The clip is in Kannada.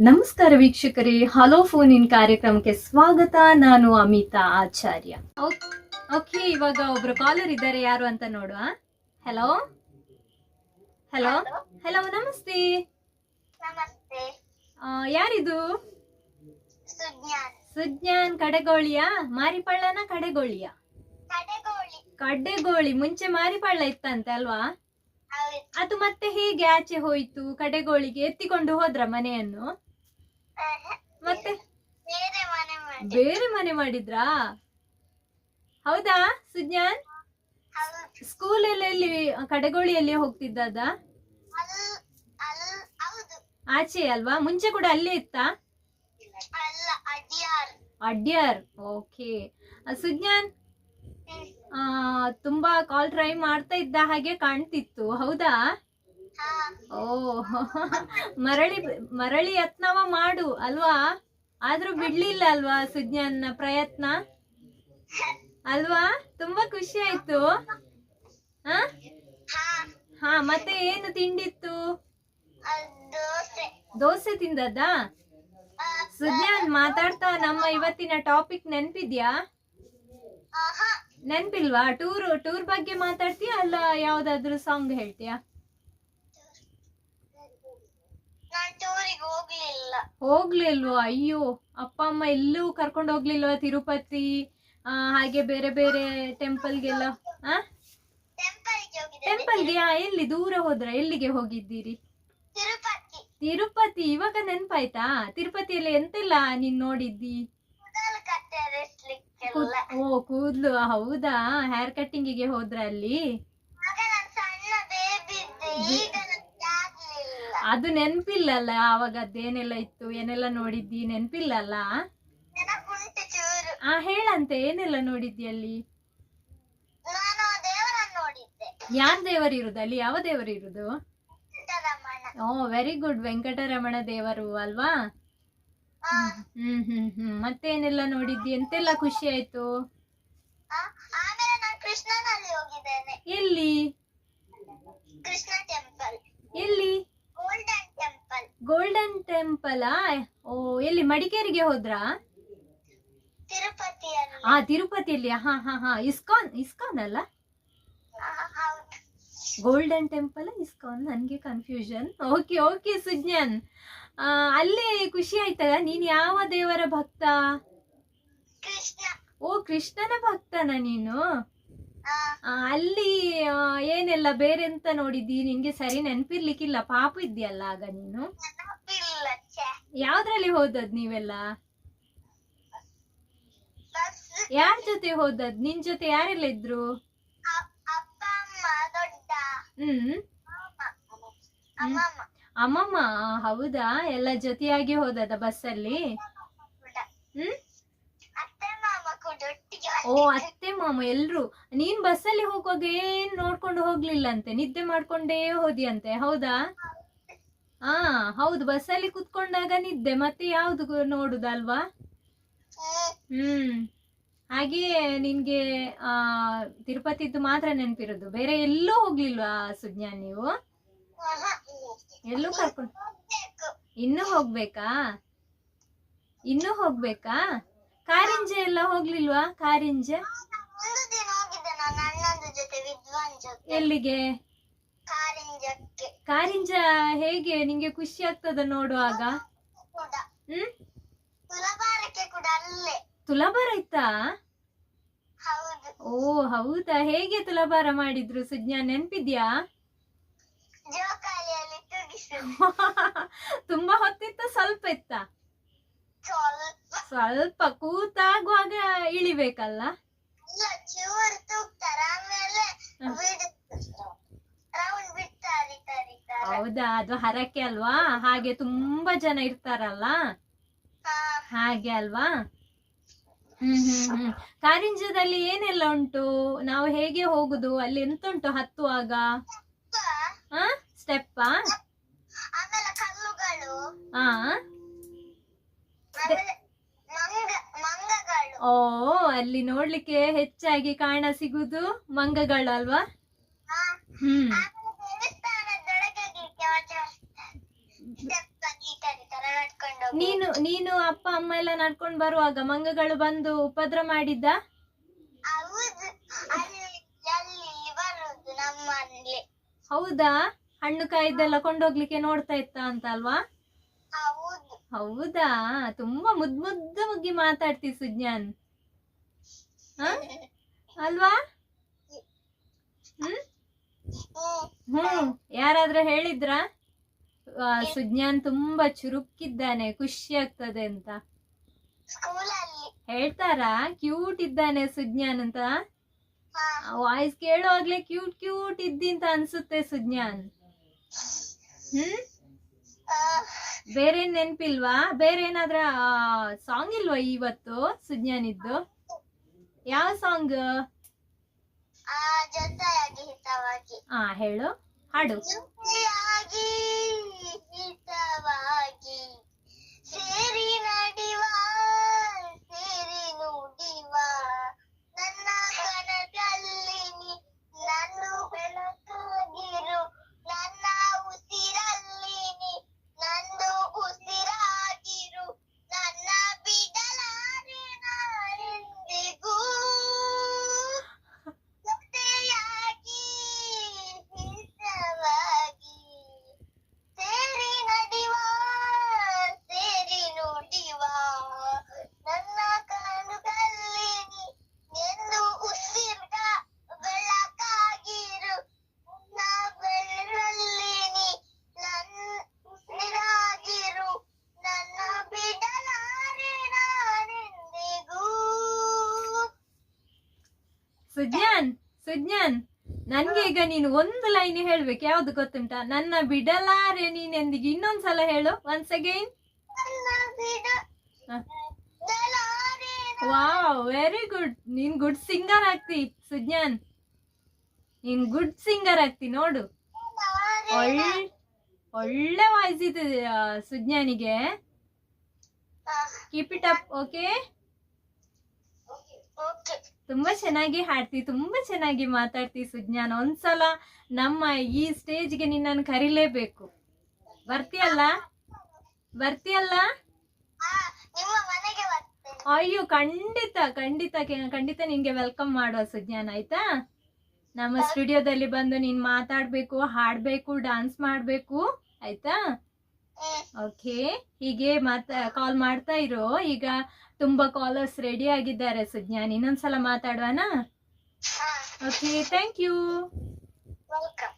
ನಮಸ್ಕಾರ ವೀಕ್ಷಕರೇ ಹಲೋ ಫೋನ್ ಇನ್ ಕಾರ್ಯಕ್ರಮಕ್ಕೆ ಸ್ವಾಗತ. ನಾನು ಅಮಿತಾ ಆಚಾರ್ಯ. ಓಕೆ ಇವಾಗ ಒಬ್ರು ಕಾಲರ್ ಇದ್ದಾರೆ. ಯಾರು ಅಂತ ನೋಡುವ? ಹಲೋ ಹಲೋ ಹಲೋ ನಮಸ್ತೆ. ಆ, ಯಾರಿದು? ಸುಜ್ಞಾನ್. ಸುಜ್ಞಾನ್ ಕಡೆಗೋಳಿಯ ಮಾರಿಪಳ್ಳನ ಕಡೆಗೋಳಿಯ? ಕಡೆಗೋಳಿ. ಕಡೆಗೋಳಿ ಮುಂಚೆ ಮಾರಿಪಳ್ಳ ಇತ್ತಂತೆ ಅಲ್ವಾ? ಹೌದು. ಅದು ಮತ್ತೆ ಹೇಗೆ ಆಚೆ ಹೋಯ್ತು ಕಡೆಗೋಳಿಗೆ? ಎತ್ತಿಕೊಂಡು ಹೋದ್ರ ಮನೆಯನ್ನು? ಮತ್ತೆ? ಬೇರೆ ಮನೆ ಮಾಡಿದ್ರಾ? ಹೌದಾ ಸುಜ್ಞಾನ್? ಸ್ಕೂಲ್ ಎಲ್ಲ ಎಲ್ಲಿ ಕಡೆಗೋಳಿಯಲ್ಲಿ ಹೋಗ್ತಿದ್ದದ? ಆಚೆ ಅಲ್ವಾ? ಮುಂಚೆ ಕೂಡ ಅಲ್ಲೇ ಇತ್ತಾ? ಅಡಿಯಾರ್. ಓಕೆ. ಸುಜ್ಞಾನ್? ಆ, ತುಂಬಾ ಕಾಲ್ ಟ್ರೈ ಮಾಡ್ತಾ ಇದ್ದ ಹಾಗೆ ಕಾಣ್ತಿತ್ತು ಹೌದಾ? ಓ ಮರಳಿ ಮರಳಿ ಯತ್ನವ ಮಾಡು ಅಲ್ವಾ? ಆದ್ರೂ ಬಿಡ್ಲಿಲ್ಲ ಅಲ್ವಾ ಸುಜ್ಞಾನ್ ಪ್ರಯತ್ನ? ಅಲ್ವಾ? ತುಂಬಾ ಖುಷಿ ಆಯ್ತು. ಹಾ, ಮತ್ತೆ ಏನು ತಿಂಡಿತ್ತು? ದೋಸೆ ತಿಂದದ್ದಾ? ಸುಜ್ಞಾನ್ ಮಾತಾಡ್ತಾ ನಮ್ಮ ಇವತ್ತಿನ ಟಾಪಿಕ್ ನೆನ್ಪಿದ್ಯಾ? ನೆನ್ಪಿಲ್ವಾ? ಟೂರ್ ಟೂರ್ ಬಗ್ಗೆ ಮಾತಾಡ್ತೀಯಾ ಅಲ್ಲ ಯಾವ್ದಾದ್ರು ಸಾಂಗ್ ಹೇಳ್ತೀಯಾ? ಹೋಗ್ಲಿಲ್ವಾ ಅಯ್ಯೋ ಅಪ್ಪ ಅಮ್ಮ ಎಲ್ಲೂ ಕರ್ಕೊಂಡು ಹೋಗ್ಲಿಲ್ವಾ ತಿರುಪತಿ ಆ, ಹಾಗೆ ಬೇರೆ ಬೇರೆ ಟೆಂಪಲ್ಗೆಲ್ಲ ಆ? ಟೆಂಪಲ್ಗೆ ಗೆ ಎಲ್ಲಿ ದೂರ ಹೋದ್ರ ಎಲ್ಲಿಗೆ ಹೋಗಿದ್ದೀರಿ? ತಿರುಪತಿ. ಇವಾಗ ನೆನ್ಪಾಯ್ತಾ? ತಿರುಪತಿಯಲ್ಲಿ ಎಂತೆಲ್ಲ ನೀನ್ ನೋಡಿದ್ದಿ? ಓ ಕೂದ್ಲು ಹೌದಾ? ಹೇರ್ ಕಟ್ಟಿಂಗಿಗೆ ಹೋದ್ರ ಅಲ್ಲಿ ಆಗ ನಾನ್ ಸಣ್ಣ ಬೇಬಿ ಇದ್ದೆ ಈಗ ನನ್ಗೆ ಆಗ್ಲಿಲ್ಲ ಅದು ನೆನ್ಪಿಲ್ಲಲ್ಲ ಆವಾಗ ಅದೇನೆಲ್ಲ ಇತ್ತು ಏನೆಲ್ಲ ನೋಡಿದ್ದಿ ನೆನ್ಪಿಲ್ಲಲ್ಲ? ಆ ಹೇಳಂತೆ ಏನೆಲ್ಲ ನೋಡಿದ್ದಿ ಅಲ್ಲಿ? ನಾನು ದೇವರು ಇರುದು ಯಾರ್ ಅಲ್ಲಿ? ಯಾವ ದೇವರು ಇರುದು? ಓ ವೆರಿ ಗುಡ್ ವೆಂಕಟರಮಣ ದೇವರು ಅಲ್ವಾ? ಹ್ಮ್ ಹ್ಮ್ ಹ್ಮ್ ಮತ್ತೇನೆಲ್ಲ ನೋಡಿದ್ದಿ? ಎಂತೆಲ್ಲ ಖುಷಿ ಆಯ್ತು? ಎಲ್ಲಿ? ಕೃಷ್ಣ ಟೆಂಪಲ್ ಎಲ್ಲಿ? ಗೋಲ್ಡನ್ ಟೆಂಪಲ್ ಓ ಎಲ್ಲಿ ಮಡಿಕೇರಿಗೆ ಹೋದ್ರಾ? ಆ ತಿರುಪತಿಯಲ್ಲಿ ಹಾ ಹಾ ಹಾ. ಇಸ್ಕಾನ್ ಇಸ್ಕಾನ್ ಅಲ್ಲ? ಗೋಲ್ಡನ್ ಟೆಂಪಲ್ ಇಸ್ಕಾನ್ ನನಗೆ ಕನ್ಫ್ಯೂಷನ್ ಓಕೆ ಓಕೆ ಸುಜ್ಞಾನ್ ಅಲ್ಲೇ ಖುಷಿ ಆಯ್ತಲ್ಲ ನೀನ್ ಯಾವ ದೇವರ ಭಕ್ತ? ಓ ಕೃಷ್ಣನ ಭಕ್ತನ ನೀನು? ಅಲ್ಲಿ ಏನೆಲ್ಲ ಬೇರೆ ಎಂತ ನೋಡಿದ್ದಿ? ನಿಂಗೆ ಸರಿ ನೆನ್ಪಿರ್ಲಿಕ್ಕಿಲ್ಲ. ಪಾಪ ಇದ್ಯಲ್ಲ ಆಗ ನೀನು. ಯಾವ್ದ್ರಲ್ಲಿ ಹೋದದ್ ನೀವೆಲ್ಲ? ಯಾರ ಜೊತೆ ಹೋದದ್? ನಿನ್ ಜೊತೆ ಯಾರೆಲ್ಲ ಇದ್ರು? ಹ್ಮ್. ಅಮ್ಮ ಅಮ್ಮಮ್ಮ? ಹೌದಾ? ಎಲ್ಲ ಜೊತೆಯಾಗಿ ಹೋದದ ಬಸ್ಸಲ್ಲಿ? ಹ್ಮ್ ಅತ್ತೆ ಮಾಮ ಕೂಡ ಒಟ್ಟಿಗೆ ಓ ಅತ್ತೆ ಮಾಮ ಎಲ್ರು. ನೀನ್ ಬಸ್ಸಲ್ಲಿ ಹೋಗುವಾಗ ಏನ್ ನೋಡ್ಕೊಂಡು ಹೋಗ್ಲಿಲ್ಲಂತೆ? ನಿದ್ದೆ ಮಾಡ್ಕೊಂಡೇ ಹೋದಿಯಂತೆ ಹೌದಾ? ಹಾ ಹೌದು ಬಸ್ಸಲ್ಲಿ ಕುತ್ಕೊಂಡಾಗ ನಿದ್ದೆ ಮತ್ತೆ ಯಾವ್ದು ನೋಡುದಲ್ವಾ? ಹ್ಮ್. ಹಾಗೆಯೇ ಹಾಗೆ ನಿನ್ಗೆ ಆ ತಿರುಪತಿದ್ದು ಮಾತ್ರ ನೆನ್ಪಿರೋದು. ಬೇರೆ ಎಲ್ಲೂ ಹೋಗ್ಲಿಲ್ವಾ ಸುಜ್ಞಾನ್ ನೀವು? ಎಲ್ಲೂ ಕರ್ಕೊಂಡು ಇನ್ನು ಹೋಗ್ಬೇಕಾ? ಇನ್ನು ಹೋಗ್ಬೇಕಾ? ಕಾರಿಂಜೆ ಎಲ್ಲ ಹೋಗ್ಲಿಲ್ವಾ? ಕಾರಿಂಜೆ? ಒಂದು ದಿನ ಹೋಗಿದ್ದೆ ನಾನು ಅಣ್ಣಂದು ಜೊತೆ ವಿದ್ವಾನ್ ಜೊತೆ. ಎಲ್ಲಿಗೆ? ಕಾರಿಂಜಕ್ಕೆ. ಕಾರಿಂಜ ಹೇಗೆ? ನಿಂಗೆ ಖುಷಿ ಆಗ್ತದ ನೋಡುವಾಗ ಕೂಡ. ಹ್ಮ್? ತುಲಭಾರಕ್ಕೆ ಕೂಡ ಅಲ್ಲೇ. ತುಲಾಭಾರ ಇತ್ತಾ? ಹೌದು. ಓ ಹೌದಾ? ಹೇಗೆ ತುಲಾಭಾರ ಮಾಡಿದ್ರು? ಸುಜ್ಞಾ ನೆನ್ಪಿದ್ಯಾ? ಜೋಕಾಲಿಯಲ್ಲಿ ತುಗಿಸು ತುಂಬಾ ಹೊತ್ತಿತ್ತ ಸ್ವಲ್ಪ ಇತ್ತ? ಸ್ವಲ್ಪ. ಸ್ವಲ್ಪ ಕೂತಾಗುವಾಗ ಇಳಿಬೇಕಲ್ಲ? ಹೌದಾ? ಅದು ಹರಕೆ ಅಲ್ವಾ? ಹಾಗೆ ತುಂಬಾ ಜನ ಇರ್ತಾರಲ್ಲ? ಹಾಗೆ ಅಲ್ವಾ? ಹ್ಮ್ ಹ್ಮ್ ಹ್ಮ್. ಕಾರಿಂಜದಲ್ಲಿ ಏನೆಲ್ಲ ಉಂಟು? ನಾವು ಹೇಗೆ ಹೋಗುದು? ಅಲ್ಲಿ ಎಂತ ಉಂಟು ಹತ್ತುವಾಗ? ಆ? ಓ ಅಲ್ಲಿ ನೋಡ್ಲಿಕ್ಕೆ ಹೆಚ್ಚಾಗಿ ಕಾಣ ಸಿಗುದು ಮಂಗಗಳು ಅಲ್ವಾ ಹಾ. ಹ್ಮ್. ನೀನು ನೀನು ಅಪ್ಪ ಅಮ್ಮ ಎಲ್ಲ ನಡ್ಕೊಂಡು ಬರುವಾಗ ಮಂಗಗಳು ಬಂದು ಉಪದ್ರ ಮಾಡಿದ್ದ? ಹೌದಾ? ಹಣ್ಣು ಕಾಯ್ದೆಲ್ಲ ಕೊಂಡೋಗ್ಲಿಕ್ಕೆ ನೋಡ್ತಾ ಇತ್ತ ಅಂತ ಅಲ್ವಾ? ಹೌದು? ತುಂಬಾ ಮುದ್ ಮುದ್ದು ಮುಗ್ಗಿ ಮಾತಾಡ್ತಿ ಸುಜ್ಞಾನ್. ಹ? ಅಲ್ವಾ? ಹ್ಮ್? ಹ್ಮ್. ಯಾರಾದ್ರೂ ಹೇಳಿದ್ರ? ಸುಜ್ಞಾನ್ ತುಂಬಾ ಚುರುಕಿದ್ದಾನೆ ಖುಷಿ ಆಗ್ತದೆ ಅಂತ. ಹೇಳ್ತಾರ? ಕ್ಯೂಟ್ ಇದ್ದಾನೆ ಸುಜ್ಞಾನ್ ಅಂತ. ವಾಯ್ಸ್ ಕೇಳುವಾಗ್ಲೇ ಕ್ಯೂಟ್ ಕ್ಯೂಟ್ ಇದ್ದಿ ಅಂತ ಅನ್ಸುತ್ತೆ ಸುಜ್ಞಾನ್. ಹ್ಮ್? ಬೇರೆ ನೆನ್ಪಿಲ್ವಾ? ಬೇರೆ ಏನಾದ್ರ ಸಾಂಗ್ ಇಲ್ವಾ ಇವತ್ತು ಸುಜ್ಞಾನಿದ್ದು? ಯಾವ ಸಾಂಗ್ ಹಾ ಹೇಳು. ಹಾಡು. ಸುಜ್ಞಾನ್ ಸುಜ್ಞಾನ್ ನನ್ಗೆ ಈಗ ನೀನು ಒಂದು ಲೈನ್ ಹೇಳ್ಬೇಕು, ಯಾವ್ದು ಗೊತ್ತುಂಟ? ನನ್ನ ಬಿಡಲಾರೆ ನೀನೆಂದಿಗೆ ಇನ್ನೊಂದ್ಸಲ ಹೇಳು once again wow very good ನೀನ್ ಗುಡ್ ಸಿಂಗರ್ ಆಗ್ತಿ, ಸುಜ್ಞಾನ್. ನೀನ್ ಗುಡ್ ಸಿಂಗರ್ ಆಗ್ತಿ, ನೋಡು. ಒಳ್ಳೆ ಒಳ್ಳೆ ವಾಯ್ಸ್ ಇದೆ ಸುಜ್ಞಾನಿಗೆ. ಕೀಪ್ ಇಟ್ ಅಪ್ ಓಕೆ ತುಂಬಾ ಚೆನ್ನಾಗಿ ಹಾಡ್ತಿ ತುಂಬಾ ಚೆನ್ನಾಗಿ ಮಾತಾಡ್ತಿ ಸುಜ್ಞಾನ. ಒಂದ್ಸಲ ನಮ್ಮ ಈ ಸ್ಟೇಜ್ಗೆ ನಿನ್ನನ್ನು ಕರಿಲೇಬೇಕು. ಬರ್ತೀಯಲ್ಲ? ಬರ್ತೀಯಲ್ಲ? ಅಯ್ಯೋ ಖಂಡಿತ ಖಂಡಿತ ಖಂಡಿತ ನಿನ್ಗೆ ವೆಲ್ಕಮ್ ಮಾಡುವ ಸುಜ್ಞಾನ ಆಯ್ತಾ? ನಮ್ಮ ಸ್ಟುಡಿಯೋದಲ್ಲಿ ಬಂದು ನೀನ್ ಮಾತಾಡ್ಬೇಕು ಹಾಡ್ಬೇಕು ಡಾನ್ಸ್ ಮಾಡ್ಬೇಕು ಆಯ್ತಾ. ಓಕೆ ಹೀಗೆ ಮಾತಾ ಕಾಲ್ ಮಾಡ್ತಾ ಇರು. ಈಗ ತುಂಬಾ ಕಾಲರ್ಸ್ ರೆಡಿ ಆಗಿದ್ದಾರೆ ಸುಜ್ಞಾನ್ ಇನ್ನೊಂದ್ಸಲ ಮಾತಾಡುವನಾ? Okay thank you welcome